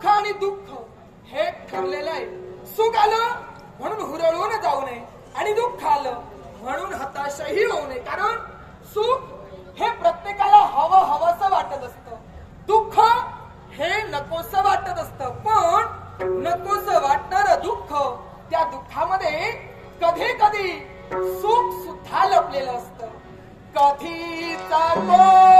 सुख आणि दुःख हे ठरलेलं आहे. सुख आलं म्हणून हुरळून जाऊ नये आणि दुःख आलं म्हणून हताशही होऊ नये. कारण सुख हे प्रत्येकाला हवं हवंसं वाटत असतं. दुःख हे नकोस वाटत असतं. पण नकोस वाटणार दुःख त्या दुःखामध्ये कधी कधी सुख सुद्धा लपलेलं असतं. कधीचा कोण